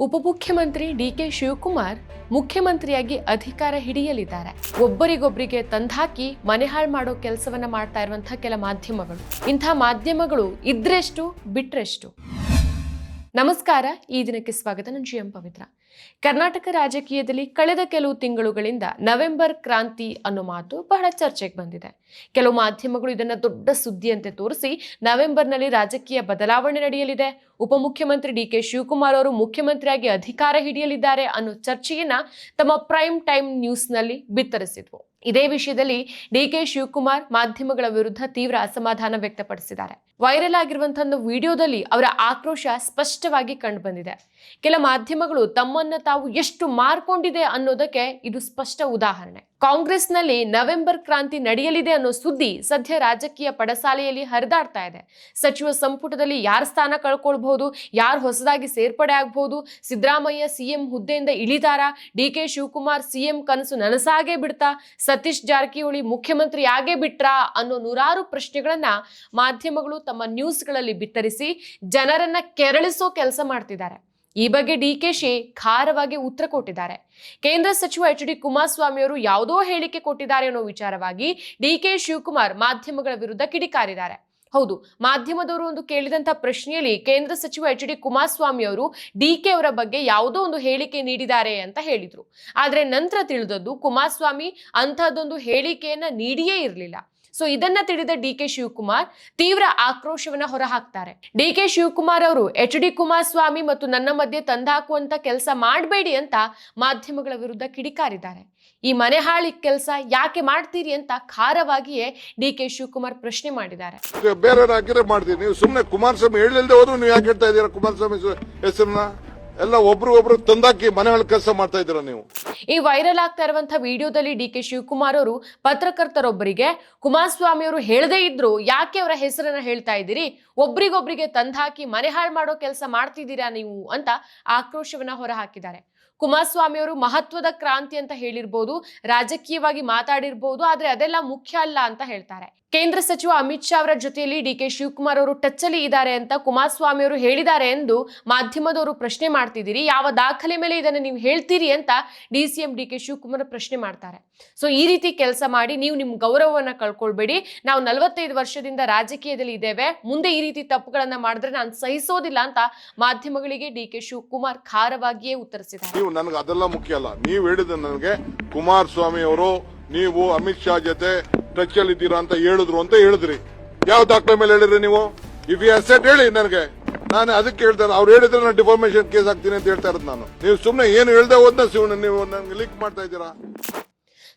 ಉಪಮುಖ್ಯಮಂತ್ರಿ ಡಿಕೆ ಶಿವಕುಮಾರ್ ಮುಖ್ಯಮಂತ್ರಿಯಾಗಿ ಅಧಿಕಾರ ಹಿಡಿಯಲಿದ್ದಾರೆ. ಒಬ್ಬರಿಗೊಬ್ಬರಿಗೆ ತಂದಾಕಿ ಮನೆ ಹಾಳು ಮಾಡೋ ಕೆಲಸವನ್ನ ಮಾಡ್ತಾ ಇರುವಂತಹ ಕೆಲ ಮಾಧ್ಯಮಗಳು. ಇಂಥ ಮಾಧ್ಯಮಗಳು ಇದ್ರೆಷ್ಟು, ಬಿಟ್ರೆಷ್ಟು? ನಮಸ್ಕಾರ, ಈ ದಿನಕ್ಕೆ ಸ್ವಾಗತ. ನಾನು ಜಿ ಎಂ ಪವಿತ್ರ. ಕರ್ನಾಟಕ ರಾಜಕೀಯದಲ್ಲಿ ಕಳೆದ ಕೆಲವು ತಿಂಗಳುಗಳಿಂದ ನವೆಂಬರ್ ಕ್ರಾಂತಿ ಅನ್ನೋ ಮಾತು ಬಹಳ ಚರ್ಚೆಗೆ ಬಂದಿದೆ. ಕೆಲವು ಮಾಧ್ಯಮಗಳು ಇದನ್ನು ದೊಡ್ಡ ಸುದ್ದಿಯಂತೆ ತೋರಿಸಿ ನವೆಂಬರ್ನಲ್ಲಿ ರಾಜಕೀಯ ಬದಲಾವಣೆ ನಡೆಯಲಿದೆ. ಉಪಮುಖ್ಯಮಂತ್ರಿ ಡಿ ಕೆ ಶಿವಕುಮಾರ್ ಅವರು ಮುಖ್ಯಮಂತ್ರಿಯಾಗಿ ಅಧಿಕಾರ ಹಿಡಿಯಲಿದ್ದಾರೆ ಅನ್ನೋ ಚರ್ಚೆಯನ್ನ ತಮ್ಮ ಪ್ರೈಮ್ ಟೈಮ್ ನ್ಯೂಸ್ನಲ್ಲಿ ಬಿತ್ತರಿಸಿದ್ವು. ಇದೇ ವಿಷಯದಲ್ಲಿ ಡಿ ಕೆ ಶಿವಕುಮಾರ್ ಮಾಧ್ಯಮಗಳ ವಿರುದ್ಧ ತೀವ್ರ ಅಸಮಾಧಾನ ವ್ಯಕ್ತಪಡಿಸಿದ್ದಾರೆ. ವೈರಲ್ ಆಗಿರುವಂತಹ ಒಂದು ವಿಡಿಯೋದಲ್ಲಿ ಅವರ ಆಕ್ರೋಶ ಸ್ಪಷ್ಟವಾಗಿ ಕಂಡುಬಂದಿದೆ. ಕೆಲ ಮಾಧ್ಯಮಗಳು ತಮ್ಮನ್ನ ತಾವು ಎಷ್ಟು ಮಾರ್ಕೊಂಡಿದೆ ಅನ್ನೋದಕ್ಕೆ ಇದು ಸ್ಪಷ್ಟ ಉದಾಹರಣೆ. ಕಾಂಗ್ರೆಸ್ನಲ್ಲಿ ನವೆಂಬರ್ ಕ್ರಾಂತಿ ನಡೆಯಲಿದೆ ಅನ್ನೋ ಸುದ್ದಿ ಸದ್ಯ ರಾಜಕೀಯ ಪಡಸಾಲೆಯಲ್ಲಿ ಹರಿದಾಡ್ತಾ ಇದೆ. ಸಚಿವ ಸಂಪುಟದಲ್ಲಿ ಯಾರ ಸ್ಥಾನ ಕಳ್ಕೊಳ್ಬಹುದು, ಯಾರು ಹೊಸದಾಗಿ ಸೇರ್ಪಡೆ ಆಗಬಹುದು, ಸಿದ್ದರಾಮಯ್ಯ ಸಿಎಂ ಹುದ್ದೆಯಿಂದ ಇಳಿತಾರಾ ಡಿ ಕೆ ಶಿವಕುಮಾರ್ ಸಿಎಂ ಕನಸು ನನಸಾಗೇ ಬಿಡ್ತಾ, ಸತೀಶ್ ಜಾರಕಿಹೊಳಿ ಮುಖ್ಯಮಂತ್ರಿ ಆಗೇ ಬಿಟ್ರಾ ಅನ್ನೋ ನೂರಾರು ಪ್ರಶ್ನೆಗಳನ್ನ ಮಾಧ್ಯಮಗಳು ತಮ್ಮ ನ್ಯೂಸ್ಗಳಲ್ಲಿ ಬಿತ್ತರಿಸಿ ಜನರನ್ನ ಕೆರಳಿಸೋ ಕೆಲಸ ಮಾಡ್ತಿದ್ದಾರೆ. ಈ ಬಗ್ಗೆ ಡಿ ಕೆ ಶಿ ಖಾರವಾಗಿ ಉತ್ತರ ಕೊಟ್ಟಿದ್ದಾರೆ. ಕೇಂದ್ರ ಸಚಿವ ಎಚ್ ಡಿ ಕುಮಾರಸ್ವಾಮಿ ಅವರು ಯಾವುದೋ ಹೇಳಿಕೆ ಕೊಟ್ಟಿದ್ದಾರೆ ಅನ್ನೋ ವಿಚಾರವಾಗಿ ಡಿ ಕೆ ಶಿವಕುಮಾರ್ ಮಾಧ್ಯಮಗಳ ವಿರುದ್ಧ ಕಿಡಿಕಾರಿದ್ದಾರೆ. ಹೌದು, ಮಾಧ್ಯಮದವರು ಒಂದು ಕೇಳಿದಂತ ಪ್ರಶ್ನೆಯಲ್ಲಿ ಕೇಂದ್ರ ಸಚಿವ ಎಚ್ ಡಿ ಕುಮಾರಸ್ವಾಮಿ ಅವರು ಡಿ ಕೆ ಅವರ ಬಗ್ಗೆ ಯಾವುದೋ ಒಂದು ಹೇಳಿಕೆ ನೀಡಿದ್ದಾರೆ ಅಂತ ಹೇಳಿದ್ರು. ಆದ್ರೆ ನಂತರ ತಿಳಿದದ್ದು ಕುಮಾರಸ್ವಾಮಿ ಅಂಥದ್ದೊಂದು ಹೇಳಿಕೆಯನ್ನ ನೀಡಿಯೇ ಇರಲಿಲ್ಲ. ಸೊ ಇದನ್ನ ತಿಳಿದ ಡಿ ಕೆ ಶಿವಕುಮಾರ್ ತೀವ್ರ ಆಕ್ರೋಶವನ್ನ ಹೊರಹಾಕ್ತಾರೆ. ಡಿ ಕೆ ಶಿವಕುಮಾರ್ ಅವರು ಎಚ್ ಡಿ ಕುಮಾರಸ್ವಾಮಿ ಮತ್ತು ನನ್ನ ಮಧ್ಯೆ ತಂದಾಕುವಂತ ಕೆಲಸ ಮಾಡಬೇಡಿ ಅಂತ ಮಾಧ್ಯಮಗಳ ವಿರುದ್ಧ ಕಿಡಿಕಾರಿದ್ದಾರೆ. ಈ ಮನೆ ಹಾಳಿ ಕೆಲಸ ಯಾಕೆ ಮಾಡ್ತೀರಿ ಅಂತ ಖಾರವಾಗಿಯೇ ಡಿ ಕೆ ಶಿವಕುಮಾರ್ ಪ್ರಶ್ನೆ ಮಾಡಿದ್ದಾರೆ. ಬೇರೆ ಹಾಕಿದ್ರೆ ಮಾಡ್ತೀವಿ ನೀವು ಸುಮ್ಮನೆ ಕುಮಾರಸ್ವಾಮಿ ಹೇಳಿಲ್ದೆ ಹೋದ್ರು ನೀವು ಯಾಕೆ ಹೇಳ್ತಾ ಇದ್ದೀರಾ ಕುಮಾರಸ್ವಾಮಿ ಹೆಸರನ್ನ? ಎಲ್ಲ ಒಬ್ರು ಒಬ್ರು ತಂದಾಕಿ ಮನೆ ಕೆಲಸ ಮಾಡ್ತಾ ಇದ್ದೀರಾ ನೀವು? ಈ ವೈರಲ್ ಆಗ್ತಾ ಇರುವಂತಹ ವಿಡಿಯೋದಲ್ಲಿ ಡಿ ಕೆ ಶಿವಕುಮಾರ್ ಅವರು ಪತ್ರಕರ್ತರೊಬ್ಬರಿಗೆ, ಕುಮಾರಸ್ವಾಮಿ ಅವರು ಹೇಳದೇ ಇದ್ರು, ಯಾಕೆ ಅವರ ಹೆಸರನ್ನ ಹೇಳ್ತಾ ಇದ್ದೀರಿ? ಒಬ್ರಿಗೊಬ್ರಿಗೆ ತಂದಾಕಿ ಮನೆ ಹಾಳು ಮಾಡೋ ಕೆಲಸ ಮಾಡ್ತಿದ್ದೀರಾ ನೀವು? ಅಂತ ಆಕ್ರೋಶವನ್ನ ಹೊರಹಾಕಿದ್ದಾರೆ. ಕುಮಾರಸ್ವಾಮಿ ಅವರು ಮಹತ್ವದ ಕ್ರಾಂತಿ ಅಂತ ಹೇಳಿರ್ಬೋದು, ರಾಜಕೀಯವಾಗಿ ಮಾತಾಡಿರ್ಬೋದು, ಆದ್ರೆ ಅದೆಲ್ಲ ಮುಖ್ಯ ಅಲ್ಲ ಅಂತ ಹೇಳ್ತಾರೆ. ಕೇಂದ್ರ ಸಚಿವ ಅಮಿತ್ ಶಾ ಅವರ ಜೊತೆಯಲ್ಲಿ ಡಿ ಕೆ ಶಿವಕುಮಾರ್ ಅವರು ಟಚ್ ಅಲ್ಲಿ ಇದ್ದಾರೆ ಅಂತ ಕುಮಾರಸ್ವಾಮಿ ಅವರು ಹೇಳಿದ್ದಾರೆ ಎಂದು ಮಾಧ್ಯಮದವರು ಪ್ರಶ್ನೆ ಮಾಡ್ತಿದ್ದೀರಿ. ಯಾವ ದಾಖಲೆ ಮೇಲೆ ಇದನ್ನು ನೀವು ಹೇಳ್ತೀರಿ ಅಂತ D C M D K Shivakumar ಪ್ರಶ್ನೆ ಮಾಡ್ತಾರೆ. ಸೊ ಈ ರೀತಿ ಕೆಲಸ ಮಾಡಿ ನೀವು ನಿಮ್ಮ ಗೌರವವನ್ನ ಕಳ್ಕೊಳ್ಬೇಡಿ. ನಾವು ನಲವತ್ತೈದು ವರ್ಷದಿಂದ ರಾಜಕೀಯದಲ್ಲಿ ಇದ್ದೇವೆ. ಮುಂದೆ ಈ ರೀತಿ ತಪ್ಪುಗಳನ್ನ ಮಾಡಿದ್ರೆ ನಾನು ಸಹಿಸೋದಿಲ್ಲ ಅಂತ ಮಾಧ್ಯಮಗಳಿಗೆ ಡಿ ಕೆ ಶಿವಕುಮಾರ್ ಖಾರವಾಗಿಯೇ ಉತ್ತರಿಸಿದ್ದಾರೆ. ನೀವು ನನಗೆ ಅದೆಲ್ಲ ಮುಖ್ಯ ಅಲ್ಲ. ನೀವು ಹೇಳಿದ ನನಗೆ ಕುಮಾರಸ್ವಾಮಿ ಅವರು ನೀವು ಅಮಿತ್ ಶಾ ಜೊತೆ ಟಚ್ ಅಲ್ಲಿ ಇದ್ದೀರಾ ಅಂತ ಹೇಳಿದ್ರು ಅಂತ ಹೇಳಿದ್ರಿ. ಯಾವ ದಾಖಲೆ ಮೇಲೆ ಹೇಳಿದ್ರಿ ನೀವು? ಇಫ್ ಯು ಹೇಳಿ ನನಗೆ. ನಾನು ಅದಕ್ಕೆ ಹೇಳ್ತೇನೆ, ಅವ್ರು ಹೇಳಿದ್ರೆ ನಾನು ಡಿಫಾರ್ಮೇಶನ್ ಕೇಸ್ ಹಾಕ್ತೀನಿ ಅಂತ ಹೇಳ್ತಾ ಇರೋದು ನಾನು. ನೀವು ಸುಮ್ಮನೆ ಏನು ಹೇಳ್ದೆ ಹೋದ್ನ ನೀವು ನನಗೆ ಲೀಕ್ ಮಾಡ್ತಾ ಇದ್ದೀರಾ?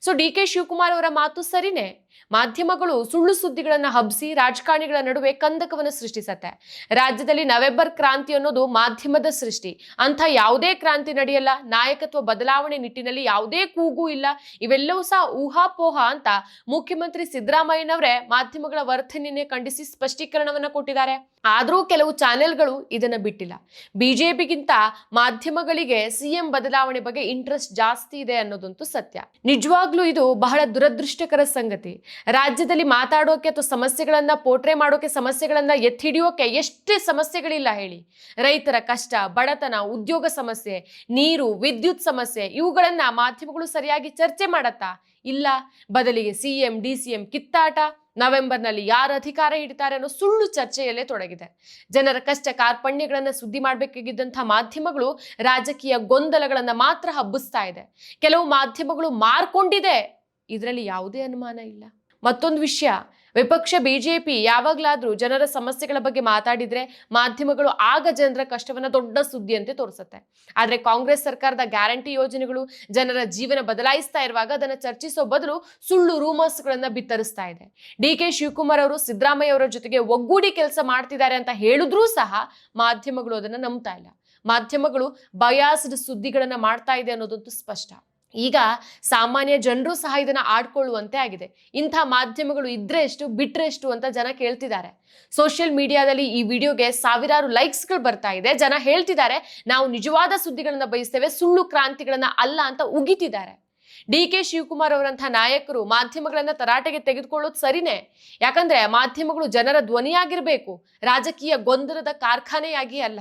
ಸೊ ಡಿ ಕೆ ಶಿವಕುಮಾರ್ ಅವರ ಮಾತು ಸರಿನೇ? ಮಾಧ್ಯಮಗಳು ಸುಳ್ಳು ಸುದ್ದಿಗಳನ್ನ ಹಬ್ಬಿಸಿ ರಾಜಕಾರಣಿಗಳ ನಡುವೆ ಕಂದಕವನ್ನು ಸೃಷ್ಟಿಸತ್ತೆ. ರಾಜ್ಯದಲ್ಲಿ ನವೆಂಬರ್ ಕ್ರಾಂತಿ ಅನ್ನೋದು ಮಾಧ್ಯಮದ ಸೃಷ್ಟಿ. ಅಂತ ಯಾವುದೇ ಕ್ರಾಂತಿ ನಡೆಯಲ್ಲ, ನಾಯಕತ್ವ ಬದಲಾವಣೆ ನಿಟ್ಟಿನಲ್ಲಿ ಯಾವುದೇ ಕೂಗು ಇಲ್ಲ, ಇವೆಲ್ಲವೂ ಸಹ ಊಹಾಪೋಹ ಅಂತ ಮುಖ್ಯಮಂತ್ರಿ ಸಿದ್ದರಾಮಯ್ಯನವರೇ ಮಾಧ್ಯಮಗಳ ವರ್ತನೆಯನ್ನೇ ಖಂಡಿಸಿ ಸ್ಪಷ್ಟೀಕರಣವನ್ನ ಕೊಟ್ಟಿದ್ದಾರೆ. ಆದರೂ ಕೆಲವು ಚಾನೆಲ್ಗಳು ಇದನ್ನ ಬಿಟ್ಟಿಲ್ಲ. ಬಿಜೆಪಿಗಿಂತ ಮಾಧ್ಯಮಗಳಿಗೆ ಸಿಎಂ ಬದಲಾವಣೆ ಬಗ್ಗೆ ಇಂಟ್ರೆಸ್ಟ್ ಜಾಸ್ತಿ ಇದೆ ಅನ್ನೋದಂತೂ ಸತ್ಯ. ನಿಜವಾಗ್ಲೂ ಇದು ಬಹಳ ದುರದೃಷ್ಟಕರ ಸಂಗತಿ. ರಾಜ್ಯದಲ್ಲಿ ಮಾತಾಡೋಕೆ ಅಥವಾ ಸಮಸ್ಯೆಗಳನ್ನ ಪೋಟ್ರೆ ಮಾಡೋಕೆ ಸಮಸ್ಯೆಗಳನ್ನ ಎತ್ತಿ ಹಿಡಿಯೋಕೆ ಎಷ್ಟೇ ಸಮಸ್ಯೆಗಳಿಲ್ಲ ಹೇಳಿ. ರೈತರ ಕಷ್ಟ, ಬಡತನ, ಉದ್ಯೋಗ ಸಮಸ್ಯೆ, ನೀರು, ವಿದ್ಯುತ್ ಸಮಸ್ಯೆ ಇವುಗಳನ್ನ ಮಾಧ್ಯಮಗಳು ಸರಿಯಾಗಿ ಚರ್ಚೆ ಮಾಡತ್ತಾ? ಇಲ್ಲ. ಬದಲಿಗೆ C M, D C M ಕಿತ್ತಾಟ, ನವೆಂಬರ್ನಲ್ಲಿ ಯಾರು ಅಧಿಕಾರ ಹಿಡಿತಾರೆ ಅನ್ನೋ ಸುಳ್ಳು ಚರ್ಚೆಯಲ್ಲೇ ತೊಡಗಿದೆ. ಜನರ ಕಷ್ಟ, ಕಾರ್ಪಣ್ಯಗಳನ್ನ ಸುದ್ದಿ ಮಾಡಬೇಕಾಗಿದ್ದಂಥ ಮಾಧ್ಯಮಗಳು ರಾಜಕೀಯ ಗೊಂದಲಗಳನ್ನ ಮಾತ್ರ ಹಬ್ಬಿಸ್ತಾ ಇದೆ. ಕೆಲವು ಮಾಧ್ಯಮಗಳು ಮಾರ್ಕೊಂಡಿದೆ. ಇದರಲ್ಲಿ ಯಾವುದೇ ಅನುಮಾನ ಇಲ್ಲ. ಮತ್ತೊಂದು ವಿಷಯ. ವಿಪಕ್ಷ ಬಿಜೆಪಿ ಯಾವಾಗ್ಲಾದ್ರೂ ಜನರ ಸಮಸ್ಯೆಗಳ ಬಗ್ಗೆ ಮಾತಾಡಿದ್ರೆ ಮಾಧ್ಯಮಗಳು ಆಗ ಜನರ ಕಷ್ಟವನ್ನ ದೊಡ್ಡ ಸುದ್ದಿಯಂತೆ ತೋರಿಸುತ್ತೆ. ಆದ್ರೆ ಕಾಂಗ್ರೆಸ್ ಸರ್ಕಾರದ ಗ್ಯಾರಂಟಿ ಯೋಜನೆಗಳು ಜನರ ಜೀವನ ಬದಲಾಯಿಸ್ತಾ ಇರುವಾಗ ಅದನ್ನ ಚರ್ಚಿಸೋ ಬದಲು ಸುಳ್ಳು ರೂಮರ್ಸ್ಗಳನ್ನ ಬಿತ್ತರಿಸ್ತಾ ಇದೆ. ಡಿ ಕೆ ಶಿವಕುಮಾರ್ ಅವರು ಸಿದ್ದರಾಮಯ್ಯ ಅವರ ಜೊತೆಗೆ ಒಗ್ಗೂಡಿ ಕೆಲಸ ಮಾಡ್ತಿದ್ದಾರೆ ಅಂತ ಹೇಳಿದ್ರೂ ಸಹ ಮಾಧ್ಯಮಗಳು ಅದನ್ನ ನಂಬ್ತಾ ಇಲ್ಲ. ಮಾಧ್ಯಮಗಳು ಬಯಾಸ್ಡ್ ಸುದ್ದಿಗಳನ್ನ ಮಾಡ್ತಾ ಇದೆ ಅನ್ನೋದಂತೂ ಸ್ಪಷ್ಟ. ಈಗ ಸಾಮಾನ್ಯ ಜನರು ಸಹ ಇದನ್ನ ಆಡ್ಕೊಳ್ಳುವಂತೆ ಆಗಿದೆ. ಇಂಥ ಮಾಧ್ಯಮಗಳು ಇದ್ರೆ ಎಷ್ಟು, ಬಿಟ್ರೆ ಎಷ್ಟು ಅಂತ ಜನ ಕೇಳ್ತಿದ್ದಾರೆ. ಸೋಷಿಯಲ್ ಮೀಡಿಯಾದಲ್ಲಿ ಈ ವಿಡಿಯೋಗೆ ಸಾವಿರಾರು ಲೈಕ್ಸ್ಗಳು ಬರ್ತಾ ಇದೆ. ಜನ ಹೇಳ್ತಿದ್ದಾರೆ, ನಾವು ನಿಜವಾದ ಸುದ್ದಿಗಳನ್ನ ಬಯಸ್ತೇವೆ, ಸುಳ್ಳು ಕ್ರಾಂತಿಗಳನ್ನ ಅಲ್ಲ ಅಂತ ಉಗಿತಿದ್ದಾರೆ. ಡಿ ಕೆ ಶಿವಕುಮಾರ್ ಅವರಂತಹ ನಾಯಕರು ಮಾಧ್ಯಮಗಳನ್ನ ತರಾಟೆಗೆ ತೆಗೆದುಕೊಳ್ಳೋದು ಸರಿನೇ? ಯಾಕಂದ್ರೆ ಮಾಧ್ಯಮಗಳು ಜನರ ಧ್ವನಿಯಾಗಿರ್ಬೇಕು, ರಾಜಕೀಯ ಗೊಂದಲದ ಕಾರ್ಖಾನೆಯಾಗಿ ಅಲ್ಲ.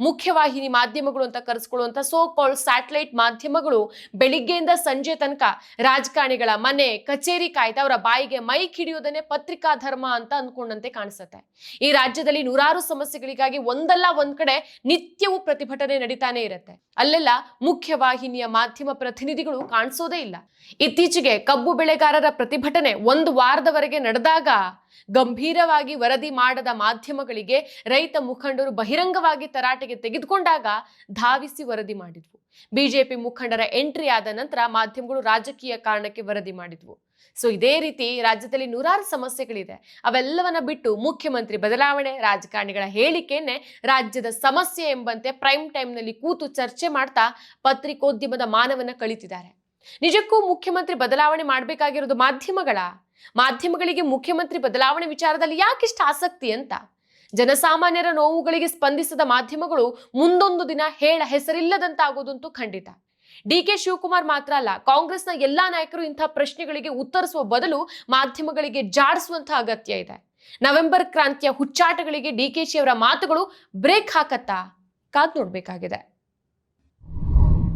ಮುಖ್ಯವಾಹಿನಿ ಮಾಧ್ಯಮಗಳು ಅಂತ ಕರೆಸ್ಕೊಳ್ಳುವಂತ ಸೋ ಕಾಲ್ಡ್ ಸ್ಯಾಟಲೈಟ್ ಮಾಧ್ಯಮಗಳು ಬೆಳಿಗ್ಗೆಯಿಂದ ಸಂಜೆ ತನಕ ರಾಜಕಾರಣಿಗಳ ಮನೆ, ಕಚೇರಿ ಕಾಯ್ದ ಅವರ ಬಾಯಿಗೆ ಮೈಕ್ ಹಿಡಿಯೋದನ್ನೇ ಪತ್ರಿಕಾ ಧರ್ಮ ಅಂತ ಅಂದ್ಕೊಂಡಂತೆ ಕಾಣಿಸುತ್ತೆ. ಈ ರಾಜ್ಯದಲ್ಲಿ ನೂರಾರು ಸಮಸ್ಯೆಗಳಿಗಾಗಿ ಒಂದಲ್ಲ ಒಂದ್ ಕಡೆ ನಿತ್ಯವೂ ಪ್ರತಿಭಟನೆ ನಡೀತಾನೆ ಇರುತ್ತೆ. ಅಲ್ಲೆಲ್ಲ ಮುಖ್ಯವಾಹಿನಿಯ ಮಾಧ್ಯಮ ಪ್ರತಿನಿಧಿಗಳು ಕಾಣಿಸೋದೇ ಇಲ್ಲ. ಇತ್ತೀಚೆಗೆ ಕಬ್ಬು ಬೆಳೆಗಾರರ ಪ್ರತಿಭಟನೆ ಒಂದು ವಾರದವರೆಗೆ ನಡೆದಾಗ ಗಂಭೀರವಾಗಿ ವರದಿ ಮಾಡದ ಮಾಧ್ಯಮಗಳಿಗೆ ರೈತ ಮುಖಂಡರು ಬಹಿರಂಗವಾಗಿ ತರಾಟೆಗೆ ತೆಗೆದುಕೊಂಡಾಗ ಧಾವಿಸಿ ವರದಿ ಮಾಡಿದ್ವು. ಬಿಜೆಪಿ ಮುಖಂಡರ ಎಂಟ್ರಿ ಆದ ನಂತರ ಮಾಧ್ಯಮಗಳು ರಾಜಕೀಯ ಕಾರಣಕ್ಕೆ ವರದಿ ಮಾಡಿದ್ವು. ಸೊ ಇದೇ ರೀತಿ ರಾಜ್ಯದಲ್ಲಿ ನೂರಾರು ಸಮಸ್ಯೆಗಳಿದೆ. ಅವೆಲ್ಲವನ್ನ ಬಿಟ್ಟು ಮುಖ್ಯಮಂತ್ರಿ ಬದಲಾವಣೆ, ರಾಜಕಾರಣಿಗಳ ಹೇಳಿಕೆಯನ್ನೇ ರಾಜ್ಯದ ಸಮಸ್ಯೆ ಎಂಬಂತೆ ಪ್ರೈಮ್ ಟೈಮ್ನಲ್ಲಿ ಕೂತು ಚರ್ಚೆ ಮಾಡ್ತಾ ಪತ್ರಿಕೋದ್ಯಮದ ಮಾನವನ್ನ ಕಳಿತಿದ್ದಾರೆ. ನಿಜಕ್ಕೂ ಮುಖ್ಯಮಂತ್ರಿ ಬದಲಾವಣೆ ಮಾಡಬೇಕಾಗಿರೋದು ಮಾಧ್ಯಮಗಳ ಮಾಧ್ಯಮಗಳಿಗೆ ಮುಖ್ಯಮಂತ್ರಿ ಬದಲಾವಣೆ ವಿಚಾರದಲ್ಲಿ ಯಾಕಿಷ್ಟು ಆಸಕ್ತಿ ಅಂತ? ಜನಸಾಮಾನ್ಯರ ನೋವುಗಳಿಗೆ ಸ್ಪಂದಿಸದ ಮಾಧ್ಯಮಗಳು ಮುಂದೊಂದು ದಿನ ಹೇಳ ಹೆಸರಿಲ್ಲದಂತಾಗೋದಂತೂ ಖಂಡಿತ. ಡಿ ಕೆ ಶಿವಕುಮಾರ್ ಮಾತ್ರ ಅಲ್ಲ, ಕಾಂಗ್ರೆಸ್ನ ಎಲ್ಲಾ ನಾಯಕರು ಇಂಥ ಪ್ರಶ್ನೆಗಳಿಗೆ ಉತ್ತರಿಸುವ ಬದಲು ಮಾಧ್ಯಮಗಳಿಗೆ ಜಾಡಿಸುವಂತಹ ಅಗತ್ಯ ಇದೆ. ನವೆಂಬರ್ ಕ್ರಾಂತಿಯ ಹುಚ್ಚಾಟಗಳಿಗೆ ಡಿ ಕೆ ಶಿ ಅವರ ಮಾತುಗಳು ಬ್ರೇಕ್ ಹಾಕತ್ತಾ? ಕಾದ್ ನೋಡ್ಬೇಕಾಗಿದೆ.